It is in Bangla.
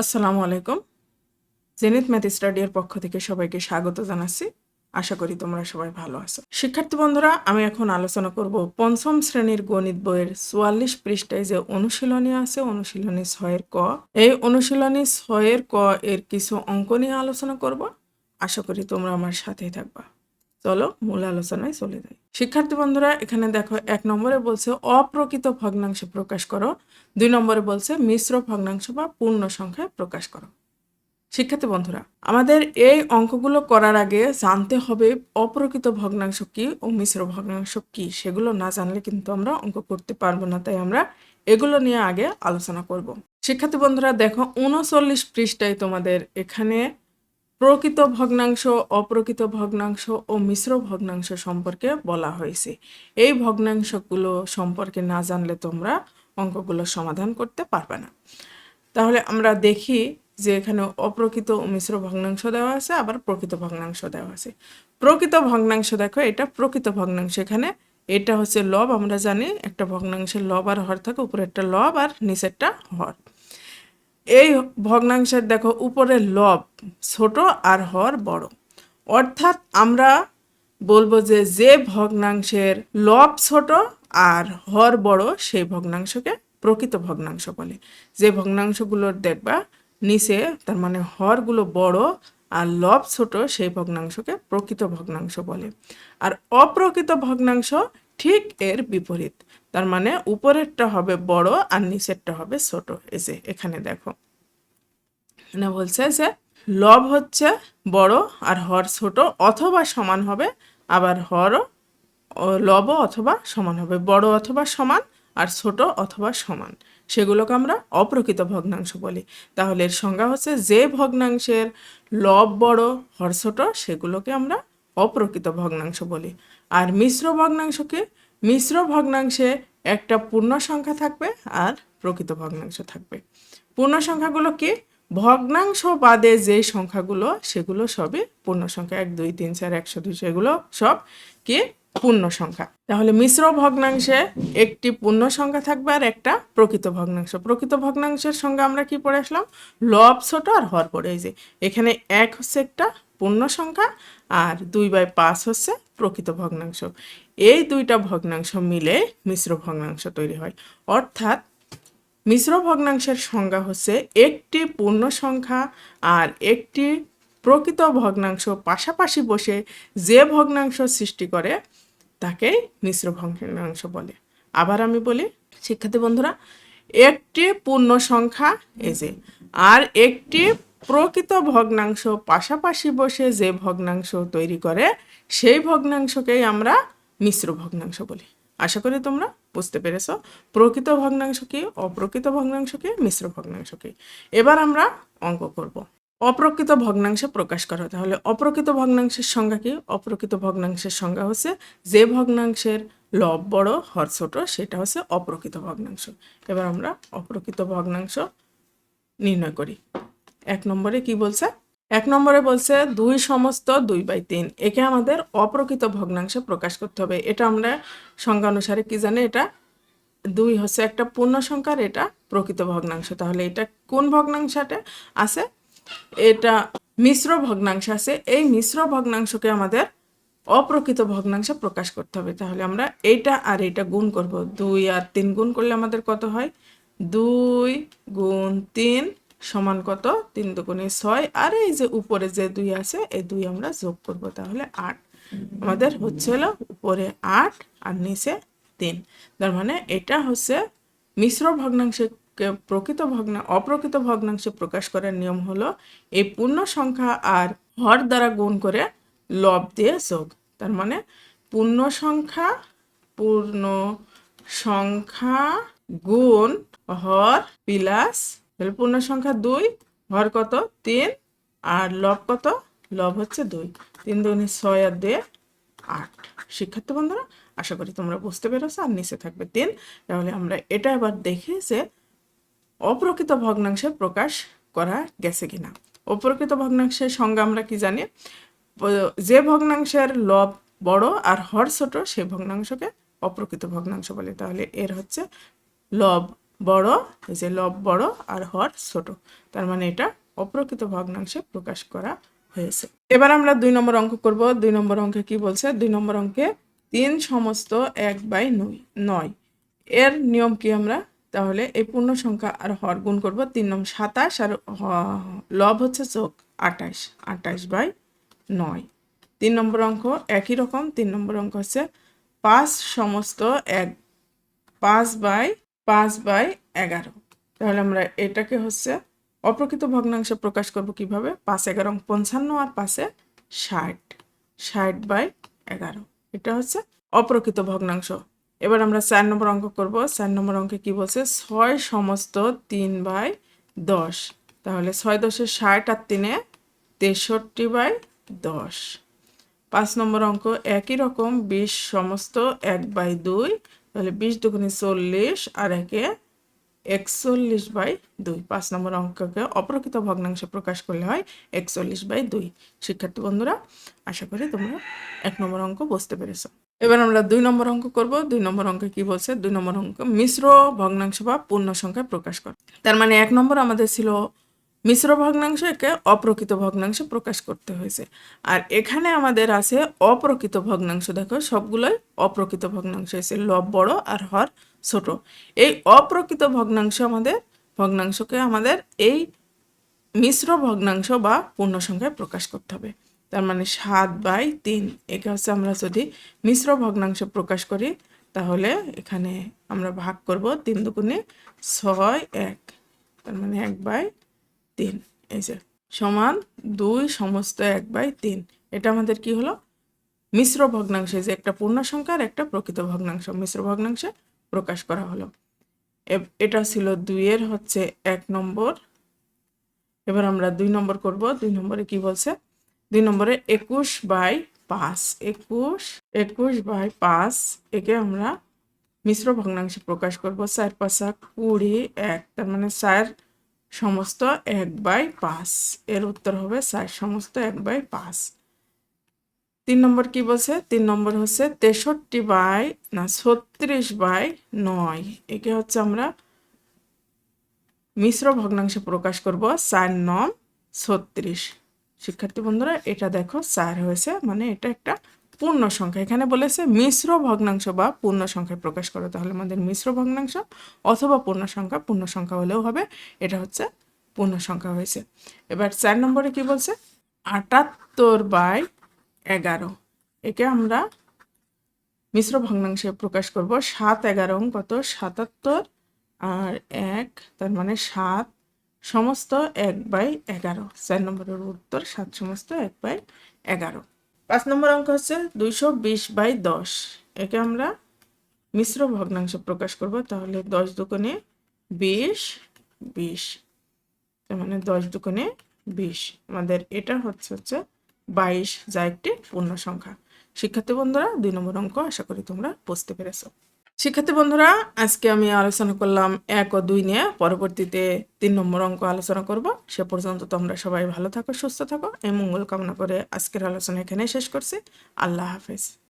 আসসালামু আলাইকুম। জেনিত ম্যাথ স্টাডির পক্ষ থেকে সবাইকে স্বাগত জানাচ্ছি। আশা করি তোমরা সবাই ভালো আছো। শিক্ষার্থী বন্ধুরা, আমি এখন আলোচনা করব পঞ্চম শ্রেণির গণিত বইয়ের চুয়াল্লিশ পৃষ্ঠায় যে অনুশীলনী আছে, অনুশীলনী ছয়ের ক। এই অনুশীলনী ছয়ের ক এর কিছু অঙ্ক নিয়ে আলোচনা করব। আশা করি তোমরা আমার সাথেই থাকবা। চলো মূল আলোচনায় চলে যাই। শিক্ষার্থী বন্ধুরা, এখানে দেখো এক নম্বরে বলছে, অপ্রকৃত ভগ্নাংশ প্রকাশ করো। দুই নম্বরে বলছে, মিশ্র ভগ্নাংশ বা পূর্ণ সংখ্যায় প্রকাশ করো। শিক্ষার্থী বন্ধুরা, আমাদের এই অঙ্কগুলো করার আগে জানতে হবে অপ্রকৃত ভগ্নাংশ কি ও মিশ্র ভগ্নাংশ কি, সেগুলো না জানলে কিন্তু আমরা অঙ্ক করতে পারব না, তাই আমরা এগুলো নিয়ে আগে আলোচনা করব। শিক্ষার্থী বন্ধুরা, দেখো উনচল্লিশ পৃষ্ঠায় তোমাদের এখানে প্রকৃত ভগ্নাংশ, অপ্রকৃত ভগ্নাংশ ও মিশ্র ভগ্নাংশ সম্পর্কে বলা হয়েছে। এই ভগ্নাংশগুলো সম্পর্কে না জানলে তোমরা অঙ্কগুলো সমাধান করতে পারবে না। তাহলে আমরা দেখি যে এখানে অপ্রকৃত ও মিশ্র ভগ্নাংশ দেওয়া আছে, আবার প্রকৃত ভগ্নাংশ দেওয়া আছে। প্রকৃত ভগ্নাংশ দেখো, এটা প্রকৃত ভগ্নাংশ এখানে। এটা হচ্ছে লব, আমরা জানি একটা ভগ্নাংশের লব আর হর থাকে উপরে একটা লব আর নিচেরটা হর। এই ভগ্নাংশের দেখো উপরে লব ছোট আর হর বড়। অর্থাৎ আমরা বলব যে যে ভগ্নাংশের লব ছোট আর হর বড় সেই ভগ্নাংশকে প্রকৃত ভগ্নাংশ বলে। যে ভগ্নাংশগুলোর দেখবা, নিচে তার মানে হরগুলো বড় আর লব ছোট, সেই ভগ্নাংশকে প্রকৃত ভগ্নাংশ বলে। আর অপ্রকৃত ভগ্নাংশ ঠিক এর বিপরীত। তার মানে উপরেরটা হবে বড় আর নিচেরটা হবে ছোট। এই যে, এখানে দেখো। এখানে বলছে যে, লব হচ্ছে বড় আর হর ছোট অথবা সমান হবে, আবার হরও ও লবও অথবা সমান হবে। বড় অথবা সমান আর ছোট অথবা সমান। সেগুলোকে আমরা অপ্রকৃত ভগ্নাংশ বলি। তাহলে এর সংজ্ঞা হচ্ছে যে ভগ্নাংশের লব বড়, হর ছোট, সেগুলোকে আমরা অপ্রকৃত ভগ্নাংশ বলি। আর মিশ্র ভগ্নাংশকে মিশ্র ভগ্নাংশে একটা পূর্ণ সংখ্যা থাকবে আর প্রকৃত ভগ্নাংশ থাকবে। পূর্ণ সংখ্যাগুলো কি? ভগ্নাংশ বাদে যে সংখ্যাগুলো, সেগুলো সবই পূর্ণ সংখ্যা। এক, দুই, তিন, চার, একশো, দুইশো, এগুলো সব কি? পূর্ণ সংখ্যা। তাহলে মিশ্র ভগ্নাংশে একটি পূর্ণ সংখ্যা থাকবে আর একটা প্রকৃত ভগ্নাংশ। প্রকৃত ভগ্নাংশের সঙ্গে আমরা কি পড়ে আসলাম? লব, ছোট আর হর পড়ে। যে, এখানে এক হচ্ছে একটা পূর্ণ সংখ্যা আর দুই বাই পাঁচ হচ্ছে প্রকৃত ভগ্নাংশ। এই দুইটা ভগ্নাংশ মিলে মিশ্র ভগ্নাংশ তৈরি হয়। অর্থাৎ মিশ্র ভগ্নাংশের সংজ্ঞা হচ্ছে একটি পূর্ণ সংখ্যা আর একটি প্রকৃত ভগ্নাংশ পাশাপাশি বসে যে ভগ্নাংশ সৃষ্টি করে তাকেই মিশ্র ভগ্নাংশ বলে। আবার আমি বলি, শিক্ষার্থী বন্ধুরা, একটি পূর্ণ সংখ্যা এই যে, আর একটি প্রকৃত ভগ্নাংশ পাশাপাশি বসে যে ভগ্নাংশ তৈরি করে, সেই ভগ্নাংশকেই আমরা মিশ্র ভগ্নাংশ বলি। আশা করি তোমরা বুঝতে পেরেছ। প্রকৃত ভগ্নাংশ কি? অপ্রকৃত ভগ্নাংশ কি? মিশ্র ভগ্নাংশ কি? এবার আমরা অঙ্ক করব। অপ্রকৃত ভগ্নাংশে প্রকাশ করা। তাহলে অপ্রকৃত ভগ্নাংশের সংজ্ঞা কি? অপ্রকৃত ভগ্নাংশের সংজ্ঞা হচ্ছে যে ভগ্নাংশের লব বড়, হর ছোট, সেটা হচ্ছে অপ্রকৃত ভগ্নাংশ। এবার আমরা অপ্রকৃত ভগ্নাংশ নির্ণয় করি। এক নম্বরে কি বলছে? এক নম্বরে বলছে, দুই সমস্ত দুই বাই তিন। একে আমাদের অপ্রকৃত ভগ্নাংশে প্রকাশ করতে হবে। এটা আমরা সংজ্ঞা অনুসারে কি জানি এটা? দুই হচ্ছে একটা পূর্ণ সংখ্যার, এটা প্রকৃত ভগ্নাংশ। তাহলে এটা কোন ভগ্নাংশটা আছে? এটা মিশ্র ভগ্নাংশ আছে। এই মিশ্র ভগ্নাংশকে আমাদের অপ্রকৃত ভগ্নাংশে প্রকাশ করতে হবে। তাহলে আমরা এইটা আর এইটা গুণ করব। দুই আর তিন গুণ করলে আমাদের কত হয়? দুই গুণ তিন সমান কত? তিন দুগুণে ছয়। আর এই যে উপরে যে দুই আছে, এই দুই আমরা যোগ করব তাহলে আট। আমাদের হচ্ছে হলো উপরে আট আর নিচে তিন। তার মানে এটা হচ্ছে মিশ্র ভগ্নাংশে প্রকৃত ভগ্না, অপ্রকৃত ভগ্নাংশে প্রকাশ করার নিয়ম হলো এই পূর্ণ সংখ্যা আর হর দ্বারা গুণ করে লব দিয়ে যোগ। তার মানে পূর্ণ সংখ্যা পূর্ণ সংখ্যা গুণ হর প্লাস তাহলে পূর্ণ সংখ্যা দুই হর কত? তিন, আর লব কত? লব হচ্ছে দুই। তিন দুগুণে ছয় আর দুয়ে আট। শিক্ষার্থী বন্ধুরা, আশা করি তোমরা বুঝতে পেরেছ আর নিচে থাকবে তিন। তাহলে আমরা এটা এবার দেখি যে অপ্রকৃত ভগ্নাংশে প্রকাশ করা গেছে কিনা। অপ্রকৃত ভগ্নাংশের সংজ্ঞা আমরা কি জানি? যে ভগ্নাংশের লব বড় আর হর ছোট, সেই ভগ্নাংশকে অপ্রকৃত ভগ্নাংশ বলে। তাহলে এর হচ্ছে লব বড়, এই যে লব বড় আর হর ছোট। তার মানে এটা অপ্রকৃত ভগ্নাংশে প্রকাশ করা হয়েছে। এবার আমরা দুই নম্বর অঙ্ক করব। দুই নম্বর অঙ্কে কি বলছে? দুই নম্বর অঙ্কে তিন সমস্ত এক বাই নয় এর নিয়ম কি আমরা? তাহলে এই পূর্ণ সংখ্যা আর হর গুণ করব তিন নম্বর সাতাশ আর লব হচ্ছে চোখ আটাইশ আটাইশ বাই নয়। তিন নম্বর অঙ্ক একই রকম। তিন নম্বর অঙ্ক হচ্ছে পাঁচ সমস্ত এক, পাঁচ বাই পাঁচ বাই এগারো। তাহলে আমরা এটাকে হচ্ছে অপ্রকৃত ভগ্নাংশে প্রকাশ করব কীভাবে? পাঁচ এগারো পঞ্চান্ন আর পাঁচে ষাট। ষাট বাই এগারো। এটা হচ্ছে অপ্রকৃত ভগ্নাংশ। এবার আমরা চার নম্বর অঙ্ক করব। চার নম্বর অঙ্কে কি বলছে? ছয় সমস্ত তিন বাই দশ। তাহলে ছয় দশে ষাট আর তিনে তেষট্টি বাই দশ। পাঁচ নম্বর অঙ্ক একই রকম বিশ সমস্ত এক বাই দুই তাহলে বিশ দুগুণে চল্লিশ আর একে একচল্লিশ বাই দুই। পাঁচ নম্বর অঙ্ককে অপ্রকৃত ভগ্নাংশে প্রকাশ করলে হয় একচল্লিশ বাই দুই। শিক্ষার্থী বন্ধুরা, আশা করি তোমরা এক নম্বর অঙ্ক বুঝতে পেরেছ। এবার আমরা দুই নম্বর অঙ্ক করব। দুই নম্বর অঙ্কে কি বলছে? দুই নম্বর অঙ্ক মিশ্র ভগ্নাংশ বা পূর্ণ সংখ্যায় প্রকাশ করে। তার মানে এক নম্বর আমাদের ছিল মিশ্র ভগ্নাংশ একে অপ্রকৃত ভগ্নাংশে প্রকাশ করতে হয়েছে। আর এখানে আমাদের আছে অপ্রকৃত ভগ্নাংশ। দেখো, সবগুলোই অপ্রকৃত ভগ্নাংশ এসে লব বড় আর হর ছোট। এই অপ্রকৃত ভগ্নাংশ আমাদের, ভগ্নাংশকে আমাদের এই মিশ্র ভগ্নাংশ বা পূর্ণ সংখ্যায় প্রকাশ করতে হবে। তার মানে সাত বাই তিন, একে হচ্ছে আমরা যদি মিশ্র ভগ্নাংশ প্রকাশ করি, তাহলে এখানে আমরা ভাগ করব তিন দুগুণে ছয় এক, তার মানে এক বাই তিন। এই যে, সমান দুই সমস্ত এক বাই তিন। এটা আমাদের কি হলো? মিশ্র ভগ্নাংশ, যে একটা পূর্ণ সংখ্যা আর একটা প্রকৃত ভগ্নাংশ, মিশ্র ভগ্নাংশে প্রকাশ করা হলো। এটা ছিল দুইয়ের হচ্ছে এক নম্বর। এবার আমরা দুই নম্বর করব। দুই নম্বরে কি বলছে? দুই নম্বরে একুশ বাই পাঁচ। একুশ একুশ বাই পাঁচ, একে আমরা মিশ্র ভগ্নাংশে প্রকাশ করব। চার পাঁচা কুড়ি এক, তার মানে চার সমস্ত এক বাই পাঁচ। এর উত্তর হবে চার সমস্ত এক বাই পাঁচ। তিন নম্বর কি বলছে? তিন নম্বর হচ্ছে তেষট্টি বাই, না, ছত্রিশ বাই নয়। একে হচ্ছে আমরা মিশ্র ভগ্নাংশে প্রকাশ করব চার নম ছত্রিশ। শিক্ষার্থী বন্ধুরা, এটা দেখো চার হয়েছে মানে এটা একটা পূর্ণ সংখ্যা এখানে বলেছে মিশ্র ভগ্নাংশ বা পূর্ণ সংখ্যায় প্রকাশ করো, তাহলে আমাদের মিশ্র ভগ্নাংশ অথবা পূর্ণ সংখ্যা পূর্ণ সংখ্যা হলেও হবে। এটা হচ্ছে পূর্ণ সংখ্যা হয়েছে। এবার চার নম্বরে কি বলছে? আটাত্তর বাই এগারো। একে আমরা মিশ্র ভগ্নাংশে প্রকাশ করব। সাত এগারো কত? সাতাত্তর আর এক, তার মানে সাত সমস্ত এক বাই এগারো। চার নম্বরের উত্তর সাত সমস্ত এক বাই এগারো। পাঁচ নম্বর অঙ্ক হচ্ছে দুইশো বিশ বাই দশ। একে আমরা মিশ্র ভগ্নাংশ প্রকাশ করব, তাহলে দশ দোকানে বিশ বিশ, তার মানে দশ দোকানে বিশ। আমাদের এটা হচ্ছে হচ্ছে বাইশ, যা একটি পূর্ণ সংখ্যা শিক্ষার্থী বন্ধুরা, দুই নম্বর অঙ্ক, আশা করি তোমরা বুঝতে পেরেছ। শিক্ষার্থী বন্ধুরা, আজকে আমি আলোচনা করলাম এক ও দুই নিয়ে। পরবর্তীতে তিন নম্বর অঙ্ক আলোচনা করব। সে পর্যন্ত তোমরা সবাই ভালো থাকো, সুস্থ থাকো। এই মঙ্গল কামনা করে আজকের আলোচনা এখানে শেষ করছি। আল্লাহ হাফেজ।